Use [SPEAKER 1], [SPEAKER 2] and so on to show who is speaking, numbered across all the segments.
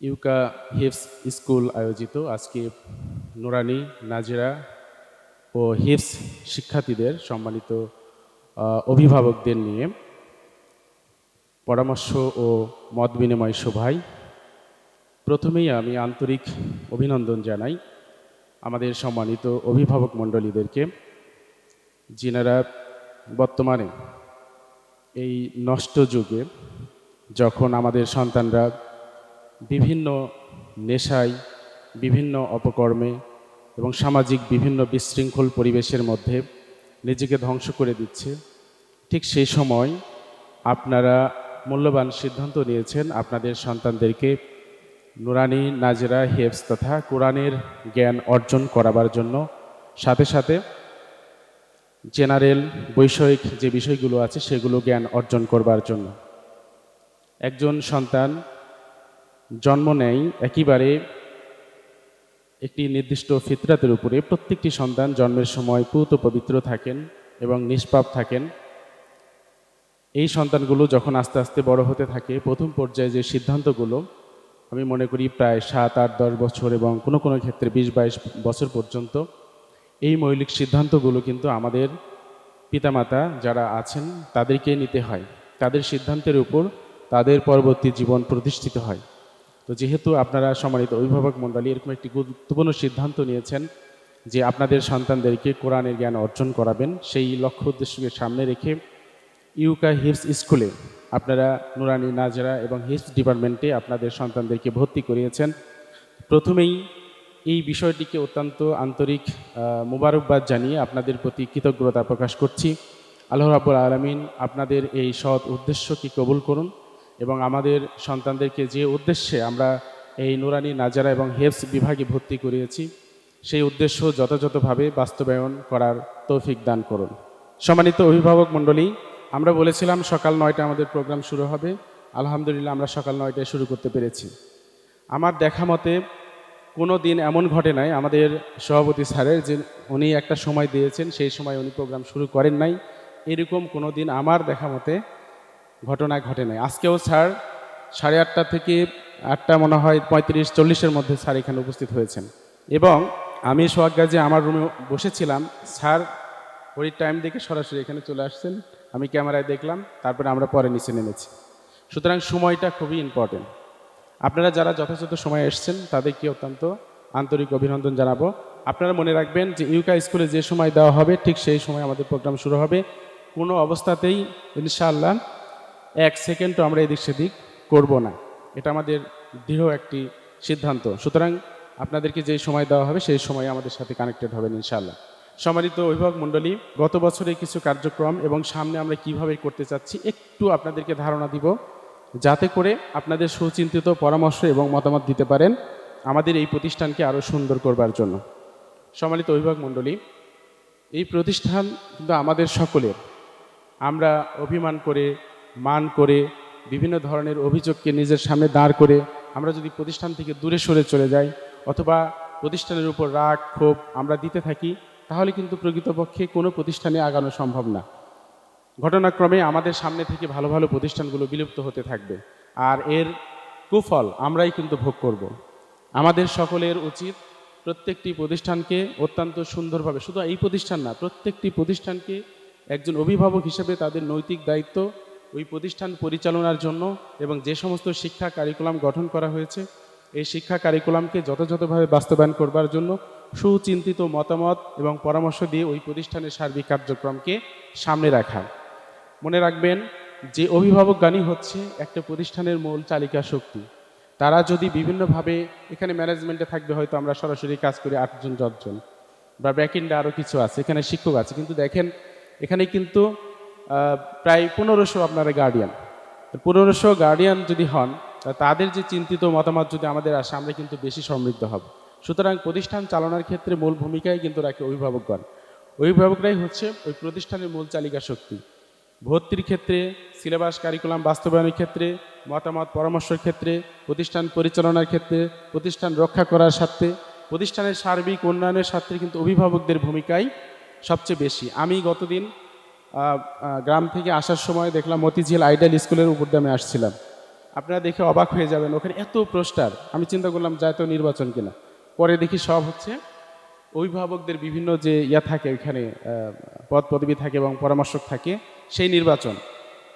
[SPEAKER 1] ইউকা হিপস school আয়োজিত আজকে নুরানি, নাজিরা ও হিপস শিক্ষার্থীদের সম্মানিত অভিভাবকদের নিয়ে পরামর্শ ও মত বিনিময় সভায় প্রথমেই আমি আন্তরিক অভিনন্দন জানাই আমাদের সম্মানিত অভিভাবক মণ্ডলীদেরকে, যিনারা বর্তমানে এই নষ্ট যুগে যখন আমাদের সন্তানরা বিভিন্ন নেশায়, বিভিন্ন অপকর্মে এবং সামাজিক বিভিন্ন বিশৃঙ্খল পরিবেশের মধ্যে নিজেকে ধ্বংস করে দিচ্ছে। ঠিক সেই সময় আপনারা মূল্যবান সিদ্ধান্ত নিয়েছেন আপনাদের সন্তানদেরকে নুরানি, নাজেরা হেফস তথা কোরআনের জ্ঞান অর্জন করাবার জন্য। সাথে সাথে জেনারেল বৈষয়িক যে বিষয়গুলো আছে সেগুলো জ্ঞান অর্জন করবার জন্য। একজন সন্তান জন্ম নেয় একেবারে একটি নির্দিষ্ট ফিতরাতের উপরে প্রত্যেকটি সন্তান জন্মের সময় পুত পবিত্র থাকেন এবং নিষ্পাপ থাকেন। এই সন্তানগুলো যখন আস্তে আস্তে বড় হতে থাকে, প্রথম পর্যায়ে যে সিদ্ধান্তগুলো, আমি মনে করি প্রায় সাত, আট, দশ বছর এবং কোনো কোনো ক্ষেত্রে বিশ, বাইশ বছর পর্যন্ত এই মৌলিক সিদ্ধান্তগুলো কিন্তু আমাদের পিতামাতা যারা আছেন, তাদেরকে নিতে হয়। তাদের সিদ্ধান্তের উপর তাদের পরবর্তী জীবন প্রতিষ্ঠিত হয়। তো যেহেতু আপনারা সম্মানিত অভিভাবক মণ্ডলী এরকম একটি গুরুত্বপূর্ণ সিদ্ধান্ত নিয়েছেন যে আপনাদের সন্তানদেরকে কোরআনের জ্ঞান অর্জন করাবেন, সেই লক্ষ্য উদ্দেশ্যকে সামনে রেখে ইউকা হিপস স্কুলে আপনারা নুরানি নাজরা এবং হিপস ডিপার্টমেন্টে আপনাদের সন্তানদেরকে ভর্তি করিয়েছেন। প্রথমেই এই বিষয়টিকে অত্যন্ত আন্তরিক মোবারকবাদ জানিয়ে আপনাদের প্রতি কৃতজ্ঞতা প্রকাশ করছি। আল্লাহ রাব্বুল আলমিন আপনাদের এই সৎ উদ্দেশ্যকে কবুল করুন। এবং আমাদের সন্তানদেরকে যে উদ্দেশ্যে আমরা এই নুরানি, নাজারা এবং হেফস বিভাগে ভর্তি করিয়েছি, সেই উদ্দেশ্য যথাযথভাবে বাস্তবায়ন করার তৌফিক দান করুন। সম্মানিত অভিভাবক মণ্ডলী, আমরা বলেছিলাম সকাল নয়টা আমাদের প্রোগ্রাম শুরু হবে। আলহামদুলিল্লাহ, আমরা সকাল নয়টায় শুরু করতে পেরেছি। আমার দেখা মতে, কোনো দিন এমন ঘটে নাই, আমাদের সভাপতি স্যারের যে উনি একটা সময় দিয়েছেন, সেই সময় উনি প্রোগ্রাম শুরু করেন নাই। এরকম কোনো দিন আমার দেখা মতে ঘটনা ঘটে নাই। আজকেও স্যার সাড়ে আটটা থেকে আটটা মনে হয় পঁয়ত্রিশ চল্লিশের মধ্যে স্যার এখানে উপস্থিত হয়েছেন। এবং আমি সোহাগাজে আমার রুমে বসেছিলাম। স্যার ওই টাইম দেখে সরাসরি এখানে চলে আসছেন। আমি ক্যামেরায় দেখলাম, তারপরে আমরা পরে নিচে নেমেছি। সুতরাং সময়টা খুবই ইম্পর্টেন্ট আপনারা যারা যথাযথ সময়ে এসছেন, তাদেরকে অত্যন্ত আন্তরিক অভিনন্দন জানাব। আপনারা মনে রাখবেন যে ইউকা স্কুলে যে সময় দেওয়া হবে, ঠিক সেই সময় আমাদের প্রোগ্রাম শুরু হবে। কোনো অবস্থাতেই ইনশাআল্লাহ এক সেকেন্ডও আমরা এদিক সেদিক করব না। এটা আমাদের দৃঢ় একটি সিদ্ধান্ত। সুতরাং আপনাদেরকে যে সময় দেওয়া হবে, সেই সময় আমাদের সাথে কানেক্টেড হবেন ইনশাআল্লাহ। সম্মানিত অভিভাবক মণ্ডলী, গত বছরে কিছু কার্যক্রম এবং সামনে আমরা কীভাবে করতে চাচ্ছি, একটু আপনাদেরকে ধারণা দিব, যাতে করে আপনাদের সুচিন্তিত পরামর্শ এবং মতামত দিতে পারেন আমাদের এই প্রতিষ্ঠানকে আরও সুন্দর করবার জন্য। সম্মানিত অভিভাবক মণ্ডলী, এই প্রতিষ্ঠান কিন্তু আমাদের সকলের। আমরা অভিমান করে মান করে, বিভিন্ন ধরনের অভিযোগকে নিজের সামনে দাঁড় করে আমরা যদি প্রতিষ্ঠান থেকে দূরে সরে চলে যাই অথবা প্রতিষ্ঠানের উপর রাগ, ক্ষোভ আমরা দিতে থাকি, তাহলে কিন্তু প্রকৃতপক্ষে কোনো প্রতিষ্ঠানে আগানো সম্ভব না ঘটনাক্রমে আমাদের সামনে থেকে ভালো ভালো প্রতিষ্ঠানগুলো বিলুপ্ত হতে থাকবে আর এর কুফল আমরাই কিন্তু ভোগ করব। আমাদের সকলের উচিত প্রত্যেকটি প্রতিষ্ঠানকে অত্যন্ত সুন্দরভাবে, শুধু এই প্রতিষ্ঠান না, প্রত্যেকটি প্রতিষ্ঠানকে একজন অভিভাবক হিসেবে তাদের নৈতিক দায়িত্ব ওই প্রতিষ্ঠান পরিচালনার জন্য এবং যে সমস্ত শিক্ষা কারিকুলাম গঠন করা হয়েছে, এই শিক্ষা কারিকুলামকে যথাযথভাবে বাস্তবায়ন করবার জন্য সুচিন্তিত মতামত এবং পরামর্শ দিয়ে ওই প্রতিষ্ঠানের সার্বিক কার্যক্রমকে সামনে রাখা। মনে রাখবেন, যে অভিভাবকগানই হচ্ছে একটা প্রতিষ্ঠানের মূল চালিকা শক্তি। তারা যদি বিভিন্নভাবে এখানে ম্যানেজমেন্টে থাকবে, হয়তো আমরা সরাসরি কাজ করি আটজন, দশজন। বা ব্যাকএন্ডে আরও কিছু আছে, এখানে শিক্ষক আছে। কিন্তু দেখেন, এখানে কিন্তু প্রায় পনেরোশো আপনারা গার্ডিয়ান পনেরোশো গার্ডিয়ান যদি হন তাদের যে চিন্তিত মতামত যদি আমাদের আসে, আমরা কিন্তু বেশি সমৃদ্ধ হব। সুতরাং প্রতিষ্ঠান চালানোর ক্ষেত্রে মূল ভূমিকাই কিন্তু রাখে অভিভাবকগণ। অভিভাবকরাই হচ্ছে ওই প্রতিষ্ঠানের মূল চালিকা শক্তি। ভর্তির ক্ষেত্রে, সিলেবাস কারিকুলাম বাস্তবায়নের ক্ষেত্রে, মতামত, পরামর্শের ক্ষেত্রে, প্রতিষ্ঠান পরিচালনার ক্ষেত্রে, প্রতিষ্ঠান রক্ষা করার স্বার্থে, প্রতিষ্ঠানের সার্বিক উন্নয়নের স্বার্থে কিন্তু অভিভাবকদের ভূমিকাই সবচেয়ে বেশি। আমি গতদিন গ্রাম থেকে আসার সময় দেখলাম মতিঝিল আইডাল স্কুলের উপর দিয়ে আমি আসছিলাম। আপনারা দেখে অবাক হয়ে যাবেন, ওখানে এত পোস্টার। আমি চিন্তা করলাম জাতীয় নির্বাচন কিনা। পরে দেখি সব হচ্ছে অভিভাবকদের বিভিন্ন যে ইয়া থাকে ওইখানে পদ পদবি থাকে এবং পরামর্শক থাকে, সেই নির্বাচন।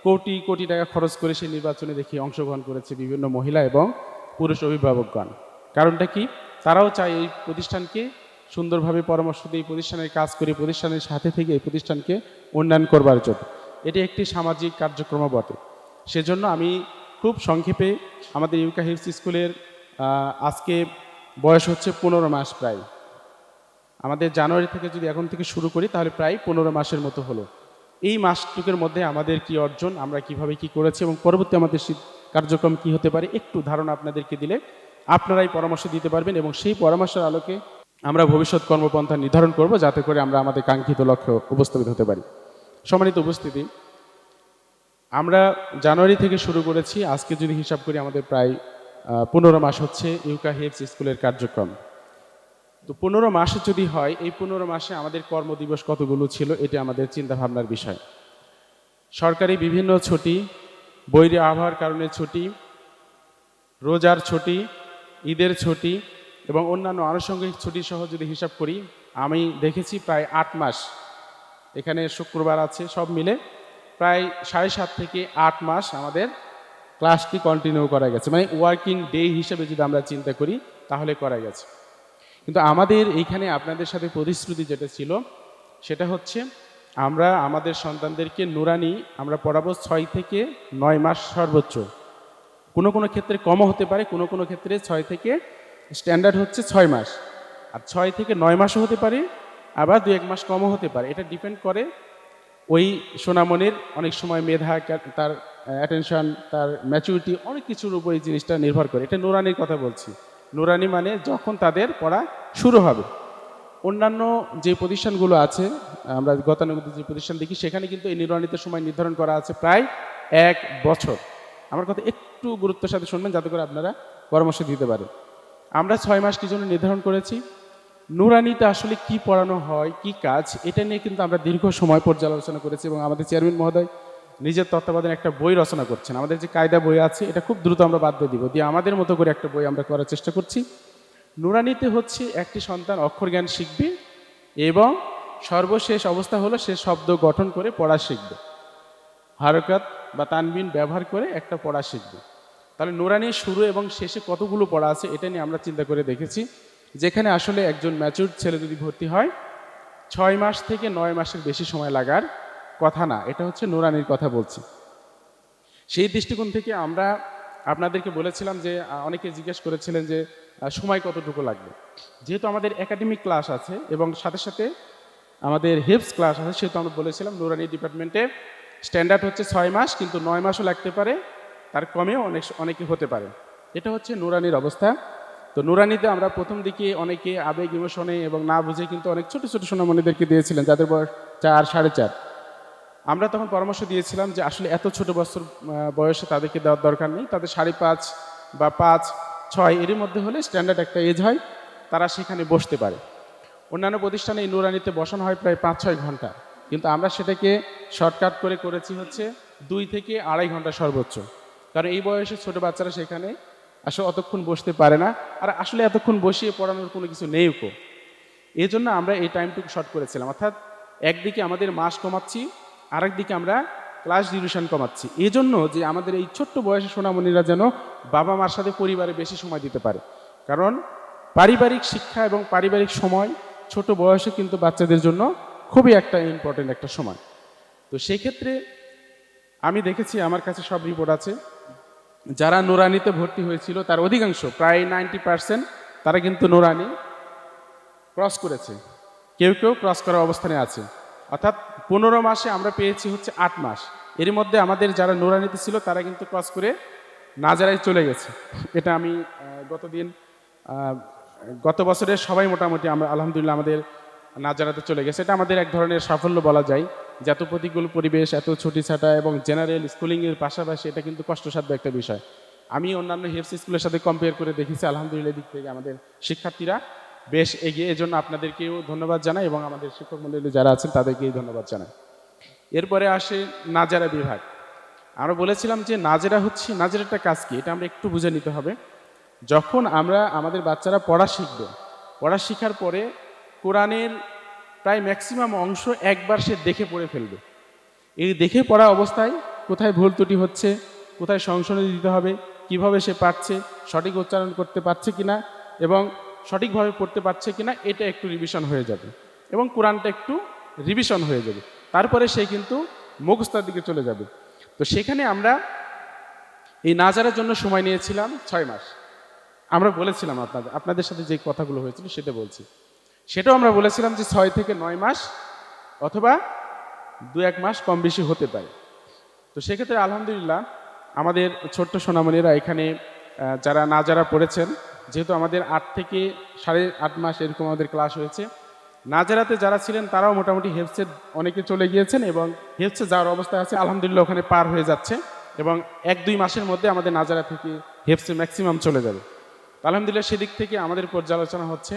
[SPEAKER 1] কোটি কোটি টাকা খরচ করে সেই নির্বাচনে দেখি অংশগ্রহণ করেছে বিভিন্ন মহিলা এবং পুরুষ অভিভাবকগণ। কারণটা কি? তারাও চায় এই প্রতিষ্ঠানকে সুন্দরভাবে পরামর্শ দিয়ে প্রতিষ্ঠানের কাজ করে প্রতিষ্ঠানের সাথে থেকে এই প্রতিষ্ঠানকে উন্নয়ন করবার জন্য। এটি একটি সামাজিক কার্যক্রম বটে। সেজন্য আমি খুব সংক্ষেপে আমাদের ইউকা হিলস স্কুলের আজকে বয়স হচ্ছে পনেরো মাস প্রায়। আমাদের জানুয়ারি থেকে যদি এখন থেকে শুরু করি, তাহলে প্রায় পনেরো মাসের মতো হলো। এই মাসটুকের মধ্যে আমাদের কি অর্জন, আমরা কীভাবে কি করেছি এবং পরবর্তী আমাদের কার্যক্রম কি হতে পারে, একটু ধারণা আপনাদেরকে দিলে আপনারাই পরামর্শ দিতে পারবেন এবং সেই পরামর্শের আলোকে আমরা ভবিষ্যৎ কর্মপন্থা নির্ধারণ করব যাতে করে আমরা আমাদের কাঙ্ক্ষিত লক্ষ্য উপস্থাপিত হতে পারি। সম্মানিত উপস্থিতি, আমরা জানুয়ারি থেকে শুরু করেছি। আজকে যদি হিসাব করি, আমাদের প্রায় পনেরো মাস হচ্ছে ইউকা হিপস স্কুলের কার্যক্রম। তো পনেরো মাসে যদি হয়, এই পনেরো মাসে আমাদের কর্মদিবস কতগুলো ছিল, এটা আমাদের চিন্তা ভাবনার বিষয়। সরকারি বিভিন্ন ছুটি, বৈরী আবহাওয়ার কারণে ছুটি, রোজার ছুটি, ঈদের ছুটি এবং অন্যান্য আনুষঙ্গিক ছুটি সহ যদি হিসাব করি, আমি দেখেছি প্রায় আট মাস এখানে শুক্রবার আছে, সব মিলে প্রায় সাড়ে সাত থেকে আট মাস আমাদের ক্লাসটি কন্টিনিউ করা গেছে। মানে ওয়ার্কিং ডে হিসেবে যদি আমরা চিন্তা করি, তাহলে করা গেছে। কিন্তু আমাদের এইখানে আপনাদের সাথে প্রতিশ্রুতি যেটা ছিল, সেটা হচ্ছে আমরা আমাদের সন্তানদেরকে নুরানি আমরা পড়াবো ছয় থেকে নয় মাস সর্বোচ্চ। কোনো কোনো ক্ষেত্রে কমও হতে পারে, কোনো কোনো ক্ষেত্রে ছয় থেকে স্ট্যান্ডার্ড হচ্ছে ছয় মাস। আর ছয় থেকে নয় মাসও হতে পারে, আবার দু এক মাস কমও হতে পারে। এটা ডিপেন্ড করে ওই সোনামনির অনেক সময় মেধা তার অ্যাটেনশন তার ম্যাচুরিটি অনেক কিছুর উপর এই জিনিসটা নির্ভর করে। এটা নুরানির কথা বলছি। নুরানি মানে যখন তাদের পড়া শুরু হবে। অন্যান্য যে প্রতিষ্ঠানগুলো আছে, আমরা গতানুগত যে প্রতিষ্ঠান দেখি, সেখানে কিন্তু এই নির্বাণিত সময় নির্ধারণ করা আছে প্রায় এক বছর। আমার কথা একটু গুরুত্বের সাথে শুনবেন, যাতে করে আপনারা পরামর্শ দিতে পারেন। আমরা ছয় মাস কি জন্য নির্ধারণ করেছি? নুরানিতে আসলে কি পড়ানো হয়, কি কাজ, এটা নিয়ে কিন্তু আমরা দীর্ঘ সময় পর্যালোচনা করেছি এবং আমাদের চেয়ারম্যান মহোদয় নিজের তত্ত্বাবধানে একটা বই রচনা করছেন। আমাদের যে কায়দা বই আছে, এটা খুব দ্রুত আমরা বাদ দিব। দিয়ে আমাদের মতো করে একটা বই আমরা করার চেষ্টা করছি। নুরানিতে হচ্ছে একটি সন্তান অক্ষর জ্ঞান শিখবে এবং সর্বশেষ অবস্থা হলো সে শব্দ গঠন করে পড়া শিখবে। হারকাত বা তানবিন ব্যবহার করে একটা পড়া শিখবে। তাহলে নুরানির শুরু এবং শেষে কতগুলো পড়া আছে এটা নিয়ে আমরা চিন্তা করে দেখেছি। যেখানে আসলে একজন ম্যাচুর ছেলে যদি ভর্তি হয়, ছয় মাস থেকে নয় মাসের বেশি সময় লাগার কথা না, এটা হচ্ছে নুরানির কথা বলছি। সেই দৃষ্টিকোণ থেকে আমরা আপনাদেরকে বলেছিলাম যে অনেকে জিজ্ঞেস করেছিলেন যে সময় কতটুকু লাগবে। যেহেতু আমাদের একাডেমিক ক্লাস আছে এবং সাথে সাথে আমাদের হেপস ক্লাস আছে, সেহেতু আমরা বলেছিলাম নুরানি ডিপার্টমেন্টে স্ট্যান্ডার্ড হচ্ছে ছয় মাস, কিন্তু নয় মাসও লাগতে পারে। তার কমেও অনেক অনেকে হতে পারে। এটা হচ্ছে নুরানির অবস্থা। তো নুরানিতে আমরা প্রথম দিকে অনেকে আবেগ ইমোশনে এবং না বুঝে কিন্তু অনেক ছোট ছোট সোনামণিদেরকে দিয়েছিলেন, যাদের বয়স চার, সাড়ে চার। আমরা তখন পরামর্শ দিয়েছিলাম যে আসলে এত ছোট বছর বয়সে তাদেরকে দেওয়ার দরকার নেই। তাদের সাড়ে পাঁচ বা পাঁচ, ছয় এর মধ্যে হলে স্ট্যান্ডার্ড একটা এজ হয়, তারা সেখানে বসতে পারে। অন্যান্য প্রতিষ্ঠানে এই নুরানিতে বসানো হয় প্রায় পাঁচ, ছয় ঘণ্টা। কিন্তু আমরা সেটাকে শর্টকাট করে করেছি হচ্ছে দুই থেকে আড়াই ঘণ্টা সর্বোচ্চ। কারণ এই বয়সে ছোট বাচ্চারা সেখানে আসলে অতক্ষণ বসতে পারে না। আর আসলে এতক্ষণ বসিয়ে পড়ানোর কোনো কিছু নেই কো এই জন্য আমরা এই টাইমটুকু শর্ট করেছিলাম। অর্থাৎ একদিকে আমাদের মাস কমাচ্ছি, আরেকদিকে আমরা ক্লাস ডিউরেশন কমাচ্ছি। এই জন্য যে আমাদের এই ছোট্ট বয়সে সোনামণিরা যেন বাবা মার সাথে পরিবারে বেশি সময় দিতে পারে। কারণ পারিবারিক শিক্ষা এবং পারিবারিক সময় ছোট বয়সে কিন্তু বাচ্চাদের জন্য খুবই একটা ইম্পর্টেন্ট একটা সময়। তো সেই ক্ষেত্রে আমি দেখেছি, আমার কাছে সব রিপোর্ট আছে। যারা নোরানিতে ভর্তি হয়েছিল, তার অধিকাংশ, প্রায় নাইনটি পার্সেন্ট, তারা কিন্তু নোরানি ক্রস করেছে। কেউ কেউ ক্রস করার অবস্থানে আছে। অর্থাৎ পনেরো মাসে আমরা পেয়েছি হচ্ছে আট মাস। এর মধ্যে আমাদের যারা নোরানিতে ছিল, তারা কিন্তু ক্রস করে নাজারায় চলে গেছে। এটা আমি গতদিন গত বছরের সবাই মোটামুটি আমরা, আলহামদুলিল্লাহ আমাদের নাজারাতে চলে গেছে। এটা আমাদের এক ধরনের সাফল্য বলা যায়। যে এত প্রতিকূল পরিবেশ, এত ছুটি ছাটা এবং জেনারেল স্কুলিংয়ের পাশাপাশি এটা কিন্তু কষ্টসাধ্য একটা বিষয়। আমি অন্যান্য হেফস স্কুলের সাথে কম্পেয়ার করে দেখেছি, আলহামদুলিল্লাহ দিক থেকে আমাদের শিক্ষার্থীরা বেশ এগিয়ে। এজন্য আপনাদেরকেও ধন্যবাদ জানাই এবং আমাদের শিক্ষক মন্ডলী যারা আছেন, তাদেরকেই ধন্যবাদ জানাই। এরপরে আসে নাজারা বিভাগ। আমরা বলেছিলাম যে নাজেরা হচ্ছে নাজেরাটা কাজ কি? এটা আমরা একটু বুঝে নিতে হবে। যখন আমরা আমাদের বাচ্চারা পড়া শিখবে, পড়া শেখার পরে কোরআনের প্রায় ম্যাক্সিমাম অংশ একবার সে দেখে পড়ে ফেলবে। এই দেখে পড়া অবস্থায় কোথায় ভুল ত্রুটি হচ্ছে, কোথায় সংশোধনী দিতে হবে, কীভাবে সে পারছে, সঠিক উচ্চারণ করতে পারছে কিনা এবং সঠিকভাবে পড়তে পারছে কিনা, এটা একটু রিভিশন হয়ে যাবে এবং কোরআনটা একটু রিভিশন হয়ে যাবে। তারপরে সে কিন্তু মুখস্তার দিকে চলে যাবে। তো সেখানে আমরা এই নাজারের জন্য সময় নিয়েছিলাম ছয় মাস। আমরা বলেছিলাম আপনাদের আপনাদের সাথে যে কথাগুলো হয়েছিল সেটা বলছি। সেটাও আমরা বলেছিলাম যে ছয় থেকে নয় মাস অথবা দু এক মাস কম বেশি হতে পারে। তো সেক্ষেত্রে আলহামদুলিল্লাহ আমাদের ছোট্ট সোনামণিরা এখানে যারা না যারা পড়েছেন, যেহেতু আমাদের আট থেকে সাড়ে আট মাস এরকম আমাদের ক্লাস হয়েছে নাজারাতে যারা ছিলেন তারাও মোটামুটি হেফসে অনেকে চলে গিয়েছেন এবং হেফসে যাওয়ার অবস্থা আছে, আলহামদুলিল্লাহ ওখানে পার হয়ে যাচ্ছে এবং এক দুই মাসের মধ্যে আমাদের নাজারা থেকে হেফসে ম্যাক্সিমাম চলে যাবে। আলহামদুলিল্লাহ সেদিক থেকে আমাদের পর্যালোচনা হচ্ছে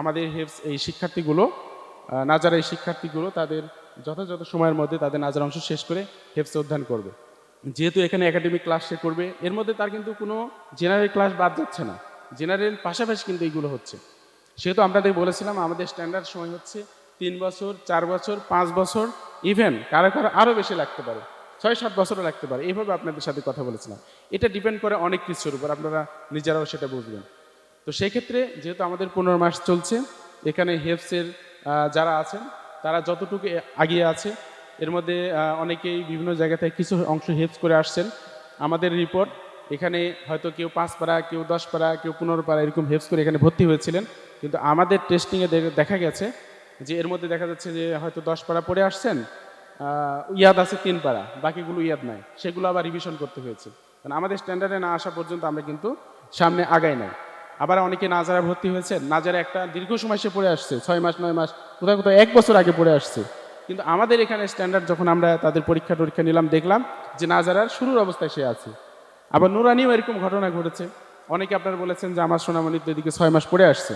[SPEAKER 1] আমাদের হেফস এই শিক্ষার্থীগুলো নাজারা এই শিক্ষার্থীগুলো তাদের যথাযথ সময়ের মধ্যে তাদের নাজার অংশ শেষ করে হেফসে অধ্যয়ন করবে। যেহেতু এখানে একাডেমিক ক্লাস সে করবে, এর মধ্যে তার কিন্তু কোনো জেনারেল ক্লাস বাদ যাচ্ছে না। জেনারেল পাশাপাশি কিন্তু এইগুলো হচ্ছে। সেহেতু আপনাদের বলেছিলাম, আমাদের স্ট্যান্ডার্ড সময় হচ্ছে তিন বছর, চার বছর, পাঁচ বছর ইভেন কারও কারও আরও বেশি লাগতে পারে, ছয় সাত বছরও লাগতে পারে। এইভাবে আপনাদের সাথে কথা বলেছিলাম। এটা ডিপেন্ড করে অনেক কিছুর উপর, আপনারা নিজেরাও সেটা বুঝবেন। তো সেই ক্ষেত্রে যেহেতু আমাদের পনেরো মাস চলছে, এখানে হেফসের যারা আছেন, তারা যতটুকু আগিয়ে আছে, এর মধ্যে অনেকেই বিভিন্ন জায়গা থেকে কিছু অংশ হেফস করে আসছেন। আমাদের রিপোর্ট, এখানে হয়তো কেউ পাঁচ পাড়া, কেউ দশ পাড়া, কেউ পনেরো পাড়া এরকম হেফস করে এখানে ভর্তি হয়েছিলেন। কিন্তু আমাদের টেস্টিংয়ে দেখা গেছে যে এর মধ্যে দেখা যাচ্ছে যে হয়তো দশ পাড়া পড়ে আসছেন ইয়াদ আছে তিন পাড়া, বাকিগুলো ইয়াদ নাই, সেগুলো আবার রিভিশন করতে হয়েছে। কারণ আমাদের স্ট্যান্ডার্ডে না আসা পর্যন্ত আমরা কিন্তু সামনে আগাই নাই। আবার অনেকে নাজারা ভর্তি হয়েছে। নাজারা একটা দীর্ঘ সময় সে পড়ে আসছে, ছয় মাস, নয় মাস, কোথাও কোথাও এক বছর আগে পড়ে আসছে। কিন্তু আমাদের এখানে স্ট্যান্ডার্ড যখন আমরা তাদের পরীক্ষা টরীক্ষা নিলাম, দেখলাম যে নাজারার শুরুর অবস্থায় সে আছে। আবার নুরানিও এরকম ঘটনা ঘটেছে। অনেকে আপনারা বলেছেন যে আমার সোনামণির তো এদিকে ছয় মাস পড়ে আসছে।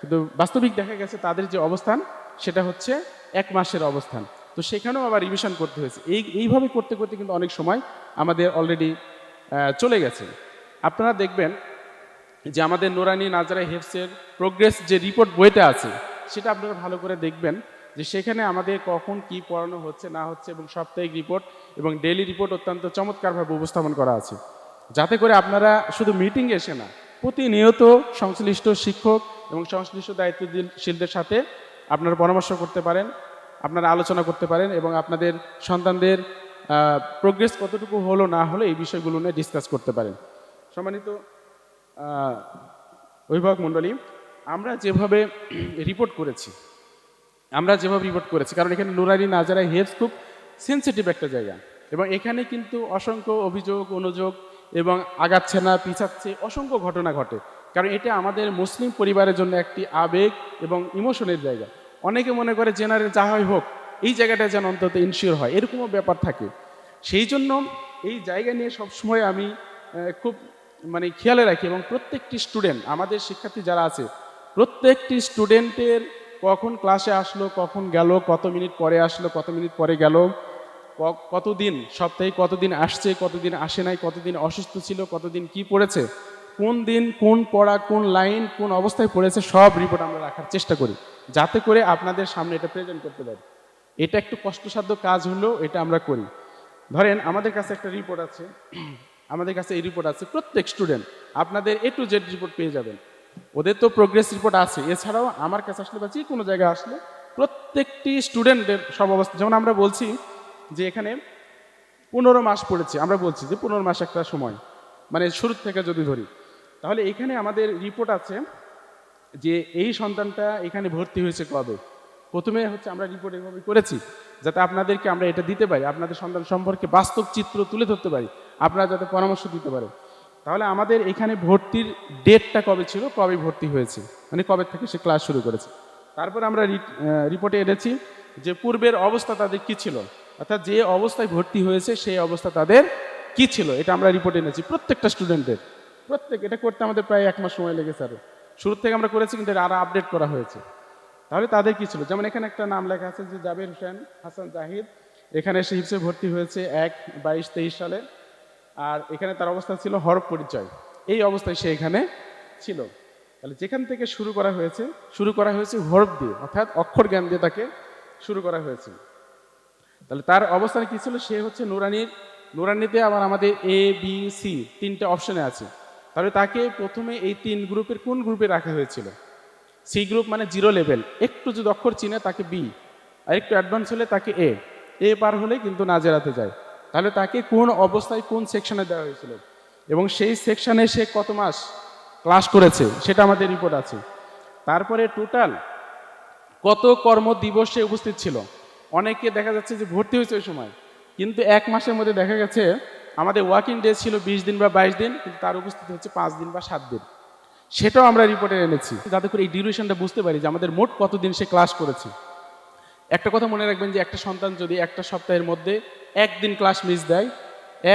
[SPEAKER 1] কিন্তু বাস্তবিক দেখা গেছে তাদের যে অবস্থান, সেটা হচ্ছে এক মাসের অবস্থান। তো সেখানেও আবার রিভিশন করতে হয়েছে। এই, এইভাবে করতে করতে কিন্তু অনেক সময় আমাদের অলরেডি চলে গেছে। আপনারা দেখবেন যে আমাদের নোরানি নাজারা হেফসের প্রোগ্রেস যে রিপোর্ট বইতে আছে, সেটা আপনারা ভালো করে দেখবেন যে সেখানে আমাদের কখন কি পড়ানো হচ্ছে, না হচ্ছে এবং সাপ্তাহিক রিপোর্ট এবং ডেইলি রিপোর্ট অত্যন্ত চমৎকারভাবে উপস্থাপন করা আছে। যাতে করে আপনারা শুধু মিটিং এসে না, প্রতিনিয়ত সংশ্লিষ্ট শিক্ষক এবং সংশ্লিষ্ট দায়িত্বশীলদের সাথে আপনারা পরামর্শ করতে পারেন, আপনারা আলোচনা করতে পারেন এবং আপনাদের সন্তানদের প্রোগ্রেস কতটুকু হলো না হলো এই বিষয়গুলো নিয়ে ডিসকাস করতে পারেন। সম্মানিত অভিভাবক মণ্ডলী, আমরা যেভাবে রিপোর্ট করেছি, আমরা যেভাবে রিপোর্ট করেছি, কারণ এখানে নুরারি নাজারা হেফস খুব সেন্সিটিভ একটা জায়গা। এবং এখানে কিন্তু অসংখ্য অভিযোগ, অনুযোগ এবং আগাচ্ছে না পিছাচ্ছে, অসংখ্য ঘটনা ঘটে। কারণ এটা আমাদের মুসলিম পরিবারের জন্য একটি আবেগ এবং ইমোশনের জায়গা। অনেকে মনে করে জেনারেল যা হয় হোক, এই জায়গাটা যেন অন্তত ইনশিওর হয়, এরকমও ব্যাপার থাকে। সেই জন্য এই জায়গা নিয়ে সবসময় আমি খুব মানে খেয়ালে রাখি এবং প্রত্যেকটি স্টুডেন্ট আমাদের শিক্ষার্থী যারা আছে, প্রত্যেকটি স্টুডেন্টের কখন ক্লাসে আসলো, কখন গেল, কত মিনিট পরে আসলো, কত মিনিট পরে গেল কতদিন, সপ্তাহে কতদিন আসছে, কতদিন আসে নাই, কতদিন অসুস্থ ছিল, কতদিন কি পড়েছে, কোন দিন, কোন পড়া, কোন লাইন কোন অবস্থায় পড়েছে, সব রিপোর্ট আমরা রাখার চেষ্টা করি। যাতে করে আপনাদের সামনে এটা প্রেজেন্ট করতে পারি। এটা একটু কষ্টসাধ্য কাজ হলেও এটা আমরা করি। ধরেন আমাদের কাছে একটা রিপোর্ট আছে আমাদের কাছে এই রিপোর্ট আছে, প্রত্যেক স্টুডেন্ট আপনাদের এ টু জেড রিপোর্ট পেয়ে যাবেন। ওদের তো প্রোগ্রেস রিপোর্ট আছে, এছাড়াও আমার কাছে আসলে বা যে কোনো জায়গায় আসলে প্রত্যেকটি স্টুডেন্টের সব অবস্থা, যেমন আমরা বলছি যে এখানে পনেরো মাস পড়েছে, আমরা বলছি যে পনেরো মাস একটা সময় মানে শুরু থেকে যদি ধরি। তাহলে এখানে আমাদের রিপোর্ট আছে যে এই সন্তানটা এখানে ভর্তি হয়েছে কবে? প্রথমে হচ্ছে আমরা রিপোর্ট এভাবে করেছি, যাতে আপনাদেরকে আমরা এটা দিতে পারি, আপনাদের সন্তান সম্পর্কে বাস্তব চিত্র তুলে ধরতে পারি। আপনারা যাতে পরামর্শ দিতে পারেন তাহলে আমাদের এখানে ভর্তির ডেটটা কবে ছিল, কবে ভর্তি হয়েছে? মানে কবে থেকে সে ক্লাস শুরু করেছে? তারপর আমরা রিপোর্টে এনেছি যে পূর্বের অবস্থা তাদের কি ছিল? অর্থাৎ যে অবস্থায় ভর্তি হয়েছে, সেই অবস্থা তাদের কি ছিল? এটা আমরা রিপোর্টে এনেছি। প্রত্যেকটা স্টুডেন্টের, প্রত্যেক, এটা করতে আমাদের প্রায় এক মাস সময় লেগেছে আরও। শুরু থেকে আমরা করেছি, কিন্তু এটা আরও আপডেট করা হয়েছে। তাহলে তাদের কি ছিল? যেমন এখানে একটা নাম লেখা আছে যে জাবির হোসেন হাসান জাহিদ। এখানে সে হিপসে ভর্তি হয়েছে এক বাইশ তেইশ সালে। আর এখানে তার অবস্থা ছিল হরফ পরিচয়। এই অবস্থায় সে এখানে ছিল। তাহলে যেখান থেকে শুরু করা হয়েছে, শুরু করা হয়েছে হরফ দিয়ে, অর্থাৎ অক্ষর জ্ঞান দিয়ে তাকে শুরু করা হয়েছে। তাহলে তার অবস্থান কি ছিল? সে হচ্ছে নুরানির, নুরানিতে আবার আমাদের এ বি সি তিনটে অপশনে আছে। তাহলে তাকে প্রথমে এই তিন গ্রুপের কোন গ্রুপে রাখা হয়েছিল? সি গ্রুপ মানে জিরো লেভেল একটু যদি অক্ষর চিনে তাকে বি আর একটু অ্যাডভান্স হলে তাকে এ এ পার হলে কিন্তু নাজেরাতে যায়। তাহলে তাকে কোন অবস্থায় কোন সেকশনে দেওয়া হয়েছিল? এবং সেই সেকশনে সে কত মাস ক্লাস করেছে, সেটা আমাদের রিপোর্ট আছে। তারপরে টোটাল কত কর্ম দিবসে উপস্থিত ছিল? অনেকে দেখা যাচ্ছে যে ভর্তি হয়েছে ওই সময়। কিন্তু এক মাসের মধ্যে দেখা গেছে, আমাদের ওয়ার্কিং ডে ছিল বিশ দিন বা বাইশ দিন, কিন্তু তার উপস্থিতি হচ্ছে পাঁচ দিন বা সাত দিন। সেটাও আমরা রিপোর্টে এনেছি। যাতে করে এই ডিউরেশনটা বুঝতে পারি যে আমাদের মোট কতদিন সে ক্লাস করেছে। একটা কথা মনে রাখবেন যে একটা সন্তান যদি একটা সপ্তাহের মধ্যে একদিন ক্লাস মিস দেয়,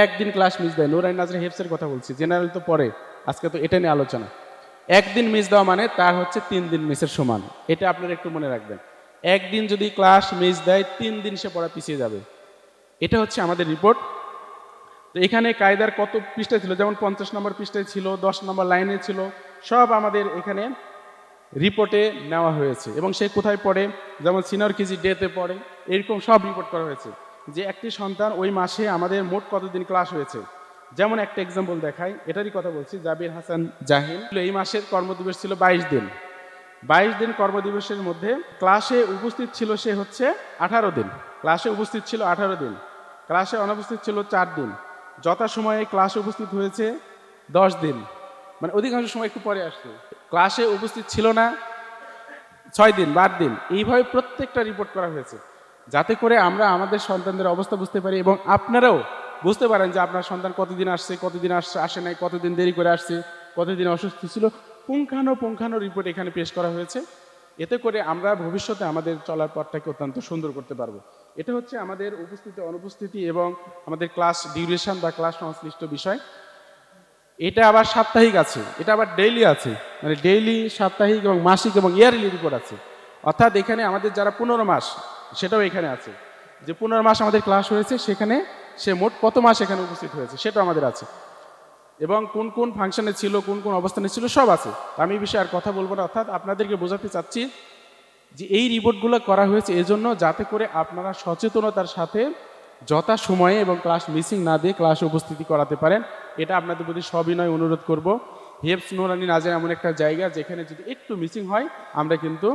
[SPEAKER 1] একদিন ক্লাস মিস দেয়, নোরাই নাজরা হেফসের কথা বলছি জেনারেল তো পরে, আজকে তো এটা নিয়ে আলোচনা। একদিন মিস দেওয়া মানে তার হচ্ছে তিন দিন মিসের সমান, এটা আপনারা একটু মনে রাখবেন। একদিন যদি ক্লাস মিস দেয়, তিন দিন সে পড়া পিছিয়ে যাবে। এটা হচ্ছে আমাদের রিপোর্ট তো এখানে কায়দার কত পৃষ্ঠায় ছিল, যেমন পঞ্চাশ নম্বর পৃষ্ঠায় ছিল, দশ নম্বর লাইনে ছিল, সব আমাদের এখানে রিপোর্টে নেওয়া হয়েছে। এবং সে কোথায় পড়ে? যেমন সিনিয়র কেজি ডেতে পড়ে। এরকম সব রিপোর্ট করা হয়েছে। যে একটি সন্তান ওই মাসে আমাদের মোট কতদিন ক্লাস হয়েছে? যেমন একটা এক্সাম্পল দেখাই। এটারই কথা বলছি, জাবির হাসান জাহিন এই মাসের কর্মদিবস ছিল বাইশ দিন। বাইশ দিন কর্মদিবসের মধ্যে ক্লাসে উপস্থিত ছিল সে হচ্ছে আঠারো দিন। ক্লাসে উপস্থিত ছিল আঠারো দিন। ক্লাসে অনুপস্থিত ছিল চার দিন। যথাসময়ে ক্লাসে উপস্থিত হয়েছে দশ দিন। মানে অধিকাংশ সময় একটু পরে আসছে ক্লাসে উপস্থিত ছিল না। ছয় দিন বা আট দিন, এইভাবে প্রত্যেকটা রিপোর্ট করা হয়েছে। যাতে করে আমরা আমাদের সন্তানদের অবস্থা বুঝতে পারি এবং আপনারাও বুঝতে পারেন যে আপনার সন্তান কতদিন আসছে কতদিন আসছে আসে নাই, কতদিন দেরি করে আসছে, কতদিন অসুস্থ ছিল। পুঙ্খানো পুঙ্খানো রিপোর্ট এখানে পেশ করা হয়েছে। এতে করে আমরা ভবিষ্যতে আমাদের চলার পথটাকে অত্যন্ত সুন্দর করতে পারব। এটা হচ্ছে আমাদের উপস্থিতি, অনুপস্থিতি এবং আমাদের ক্লাস ডিউরেশন বা ক্লাস সংশ্লিষ্ট বিষয়। এটা আবার সাপ্তাহিক আছে, এটা আবার ডেইলি আছে মানে ডেইলি সাপ্তাহিক এবং মাসিক এবং ইয়ারলি রিপোর্ট আছে। অর্থাৎ এখানে আমাদের যারা পনেরো মাস, সেটাও এখানে আছে। যে পনেরো মাস আমাদের ক্লাস হয়েছে, সেখানে সে মোট কত মাস এখানে উপস্থিত হয়েছে, সেটাও আমাদের আছে। এবং কোন কোন ফাংশনে ছিল, কোন কোন অবস্থানে ছিল, সব আছে। আমি এই বিষয়ে আর কথা বলব না। অর্থাৎ আপনাদেরকে বোঝাতে চাচ্ছি যে এই রিপোর্টগুলো করা হয়েছে এজন্য যাতে করে আপনারা সচেতনতার সাথে যথা সময়ে এবং ক্লাস মিসিং না দিয়ে ক্লাসে উপস্থিতি করাতে পারেন। এটা আপনাদের প্রতি সবিনয় অনুরোধ করব। হেপস নোরানি নাজের এমন একটা জায়গা যেখানে যদি একটু মিসিং হয়, আমরা কিন্তু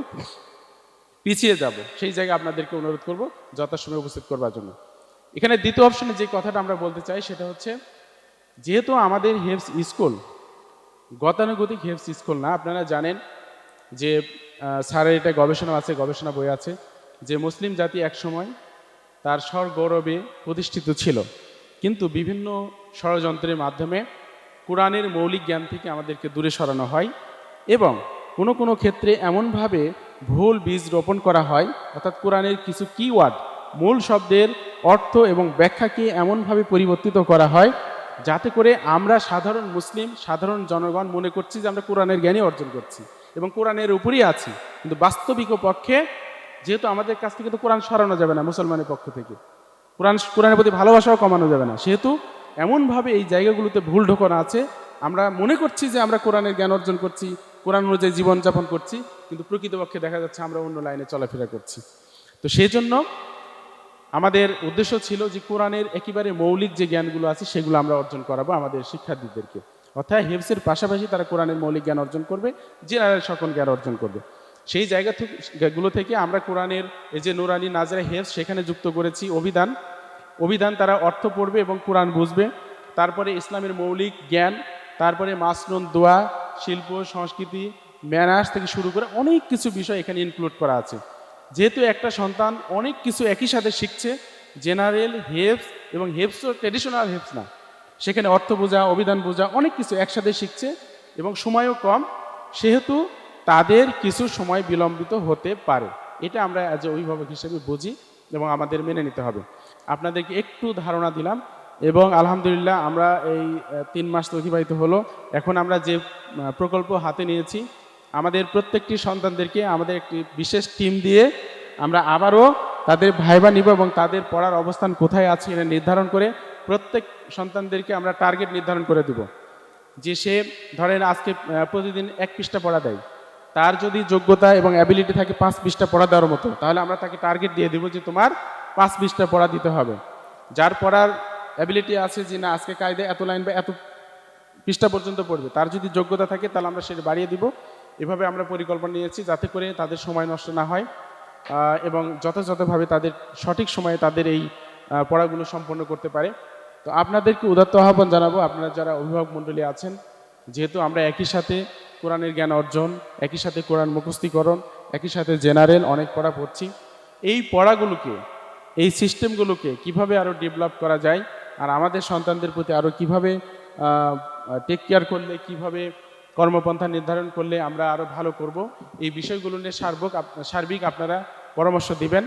[SPEAKER 1] পিছিয়ে যাব। সেই জায়গায় আপনাদেরকে অনুরোধ করব যথাসময়ে উপস্থিত করবার জন্য। এখানে দ্বিতীয় অপশনে যে কথাটা আমরা বলতে চাই, সেটা হচ্ছে, যেহেতু আমাদের হেপস স্কুল, গতানুগতিক হেপস স্কুল না, আপনারা জানেন যে স্যারের এটা গবেষণা আছে, গবেষণা বই আছে, যে মুসলিম জাতি একসময় তার স্বর গৌরবে প্রতিষ্ঠিত ছিল। কিন্তু বিভিন্ন ষড়যন্ত্রের মাধ্যমে কোরআনের মৌলিক জ্ঞান থেকে আমাদেরকে দূরে সরানো হয় এবং কোনো কোনো ক্ষেত্রে এমনভাবে ভুল বীজ রোপণ করা হয়, অর্থাৎ কোরআনের কিছু কিওয়ার্ড মূল শব্দের অর্থ এবং ব্যাখ্যাকে এমনভাবে পরিবর্তিত করা হয় যাতে করে আমরা সাধারণ মুসলিম, সাধারণ জনগণ মনে করছি যে আমরা কোরআনের জ্ঞানই অর্জন করছি এবং কোরআনের উপরই আছি। কিন্তু বাস্তবিক পক্ষে যেহেতু আমাদের কাছ থেকে তো কোরআন সরানো যাবে না মুসলমানের পক্ষ থেকে। কোরআন, কোরআনের প্রতি ভালোবাসাও কমানো যাবে না। সেহেতু এমনভাবে এই জায়গাগুলোতে ভুল ঢোকানো আছে। আমরা মনে করছি যে আমরা কোরআনের জ্ঞান অর্জন করছি, কোরআন অনুযায়ী জীবনযাপন করছি, কিন্তু প্রকৃতপক্ষে দেখা যাচ্ছে আমরা অন্য লাইনে চলাফেরা করছি। তো সেই জন্য আমাদের উদ্দেশ্য ছিল যে কোরআনের একেবারে মৌলিক যে জ্ঞানগুলো আছে, সেগুলো আমরা অর্জন করাবো আমাদের শিক্ষার্থীদেরকে। অর্থাৎ হেফসের পাশাপাশি তারা কোরআনের মৌলিক জ্ঞান অর্জন করবে, জেনারেল সকল জ্ঞান অর্জন করবে। সেই জায়গা থেকে গুলো থেকে আমরা কোরআনের এই যে নুরানি নাজরা হেফস সেখানে যুক্ত করেছি। অভিধান অভিধান তারা অর্থ পড়বে এবং কোরআন বুঝবে। তারপরে ইসলামের মৌলিক জ্ঞান, তারপরে মাসনুন দোয়া, শিল্প, সংস্কৃতি, ম্যানার্স থেকে শুরু করে অনেক কিছু বিষয় এখানে ইনক্লুড করা আছে। যেহেতু একটা সন্তান অনেক কিছু একই সাথে শিখছে জেনারেল হেপস এবং হেপসও ট্রেডিশনাল হেপস না। সেখানে অর্থ বোঝা, অভিধান বোঝা অনেক কিছু একসাথে শিখছে এবং সময়ও কম। সেহেতু তাদের কিছু সময় বিলম্বিত হতে পারে। এটা আমরা অ্যাজ এ অভিভাবক হিসেবে বুঝি এবং আমাদের মেনে নিতে হবে। আপনাদেরকে একটু ধারণা দিলাম এবং আলহামদুলিল্লাহ আমরা এই তিন মাস অতিবাহিত হলো। এখন আমরা যে প্রকল্প হাতে নিয়েছি, আমাদের প্রত্যেকটি সন্তানদেরকে আমাদের একটি বিশেষ টিম দিয়ে আমরা আবারও তাদের ভাইবা নিব এবং তাদের পড়ার অবস্থান কোথায় আছে এটা নির্ধারণ করে প্রত্যেক সন্তানদেরকে আমরা টার্গেট নির্ধারণ করে দিব। যে সে, ধরেন আজকে প্রতিদিন এক পৃষ্ঠা পড়া দেয়। তার যদি যোগ্যতা এবং অ্যাবিলিটি থাকে পাঁচ পৃষ্ঠা পড়া দেওয়ার মতো, তাহলে আমরা তাকে টার্গেট দিয়ে দেবো যে তোমার পাঁচ পৃষ্ঠা পড়া দিতে হবে। যার পড়ার অ্যাবিলিটি আছে যে না, আজকে কায়দে এত লাইন বা এত পৃষ্ঠা পর্যন্ত পড়বে, তার যদি যোগ্যতা থাকে তাহলে আমরা সেটা বাড়িয়ে দিব। এভাবে আমরা পরিকল্পনা নিয়েছি যাতে করে তাদের সময় নষ্ট না হয় এবং যথাযথভাবে তাদের সঠিক সময়ে তাদের এই পড়াগুলো সম্পন্ন করতে পারে। তো আপনাদেরকে উদাত্ত আহ্বান জানাব, আপনারা যারা অভিভাবক মণ্ডলী আছেন, যেহেতু আমরা একই সাথে কোরআনের জ্ঞান অর্জন, একই সাথে কোরআন মুখস্থীকরণ, একই সাথে জেনারেল অনেক পড়া পড়ছি। এই পড়াগুলোকে, এই সিস্টেমগুলোকে কীভাবে আরও ডেভেলপ করা যায় আর আমাদের সন্তানদের প্রতি আরও কীভাবে টেক কেয়ার করলে, কীভাবে কর্মপন্থা নির্ধারণ করলে আমরা আরও ভালো করব, এই বিষয়গুলো নিয়ে সার্বক সার্বিক আপনারা পরামর্শ দিবেন।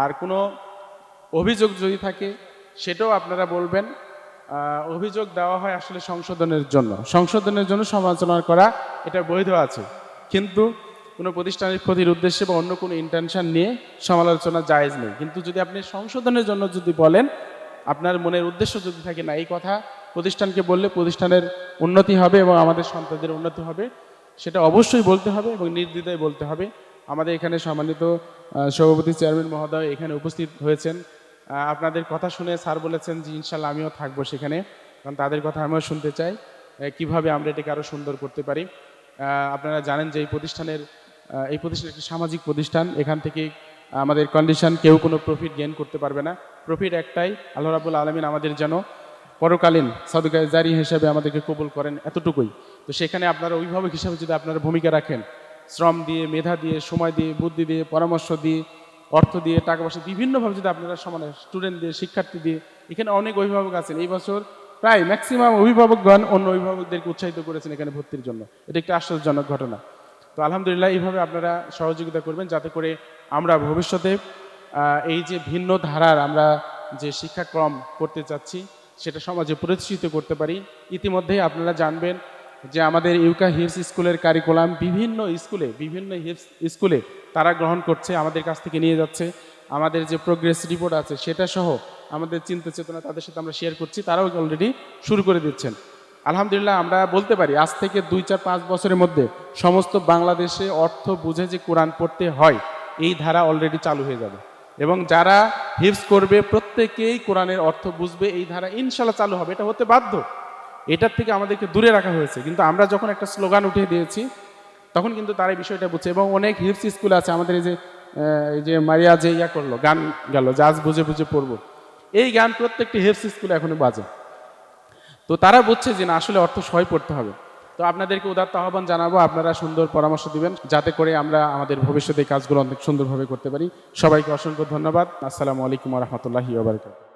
[SPEAKER 1] আর কোনো অভিযোগ যদি থাকে, সেটাও আপনারা বলবেন। অভিযোগ দেওয়া হয় আসলে সংশোধনের জন্য। সংশোধনের জন্য সমালোচনা করা, এটা বৈধ আছে। কিন্তু কোনো প্রতিষ্ঠানের ক্ষতির উদ্দেশ্যে বা অন্য কোনো ইন্টেনশন নিয়ে সমালোচনা জায়েজ নেই। কিন্তু যদি আপনি সংশোধনের জন্য যদি বলেন, আপনার মনের উদ্দেশ্য যদি থাকে না, এই কথা প্রতিষ্ঠানকে বললে প্রতিষ্ঠানের উন্নতি হবে এবং আমাদের সন্তানদের উন্নতি হবে, সেটা অবশ্যই বলতে হবে এবং নির্দ্বিধায় বলতে হবে। আমাদের এখানে সম্মানিত সভাপতি চেয়ারম্যান মহোদয় এখানে উপস্থিত হয়েছেন। আপনাদের কথা শুনে স্যার বলেছেন যে, ইনশাল্লাহ আমিও থাকব সেখানে। কারণ তাদের কথা আমিও শুনতে চাই কীভাবে আমরা এটাকে আরও সুন্দর করতে পারি। আপনারা জানেন যে এই প্রতিষ্ঠানের এই প্রতিষ্ঠান একটি সামাজিক প্রতিষ্ঠান। এখান থেকে আমাদের কন্ডিশন কেউ কোনো প্রফিট গেইন করতে পারবে না। প্রফিট একটাই, আল্লাহ রাবুল আলমিন আমাদের যেন পরকালীন সাদুকায় জারি হিসেবে আমাদেরকে কবুল করেন এতটুকুই। তো সেখানে আপনারা অভিভাবক হিসাবে যদি আপনারা ভূমিকা রাখেন, শ্রম দিয়ে, মেধা দিয়ে, সময় দিয়ে, বুদ্ধি দিয়ে, পরামর্শ দিয়ে অর্থ দিয়ে, টাকা পয়সা বিভিন্নভাবে যদি আপনারা সমানে স্টুডেন্ট দিয়ে, শিক্ষার্থী দিয়ে, এখানে অনেক অভিভাবক আছেন। এই বছর প্রায় ম্যাক্সিমাম অভিভাবকগণ অন্য অভিভাবকদেরকে উৎসাহিত করেছেন এখানে ভর্তির জন্য। এটা একটি আশ্চর্যজনক ঘটনা। তো আলহামদুলিল্লাহ, এইভাবে আপনারা সহযোগিতা করবেন যাতে করে আমরা ভবিষ্যতে এই যে ভিন্ন ধারার আমরা যে শিক্ষাক্রম করতে চাচ্ছি, সেটা সমাজে প্রতিষ্ঠিত করতে পারি। ইতিমধ্যেই আপনারা জানবেন যে আমাদের ইউকা হিপস স্কুলের কারিকুলাম বিভিন্ন স্কুলে, বিভিন্ন হিপস স্কুলে তারা গ্রহণ করছে, আমাদের কাছ থেকে নিয়ে যাচ্ছে। আমাদের যে প্রোগ্রেস রিপোর্ট আছে সেটা সহ আমাদের চিন্তা চেতনা তাদের সাথে আমরা শেয়ার করছি, তারাও অলরেডি শুরু করে দিচ্ছেন। আলহামদুলিল্লাহ আমরা বলতে পারি, আজ থেকে দুই চার পাঁচ বছরের মধ্যে সমস্ত বাংলাদেশে অর্থ বুঝে যে কোরআন পড়তে হয়, এই ধারা অলরেডি চালু হয়ে যাবে। এবং যারা হিপস করবে, প্রত্যেকেই কোরআনের অর্থ বুঝবে, এই ধারা ইনশাল্লাহ চালু হবে। এটা হতে বাধ্য। এটার থেকে আমাদেরকে দূরে রাখা হয়েছে। কিন্তু আমরা যখন একটা স্লোগান উঠিয়ে দিয়েছি, তখন কিন্তু তারা এই বিষয়টা বুঝছে এবং অনেক হিপস স্কুল আছে, আমাদের এই যে এই যে মারিয়া যে ইয়া করল, গান গেল, জাজ বুঝে বুঝে পড়ব। এই গান প্রত্যেকটি হিপস স্কুলে এখনও বাজে। তো তারা বুঝছে যে না, আসলে অর্থ সহায় পড়তে হবে। তো আপনাদেরকে উদাত্ত আহ্বান জানাব, আপনারা সুন্দর পরামর্শ দিবেন, যাতে করে আমরা আমাদের ভবিষ্যতে কাজগুলো অনেক সুন্দরভাবে করতে পারি। সবাইকে অসংখ্য ধন্যবাদ। আসসালামু আলাইকুম রহমতুল্লাহি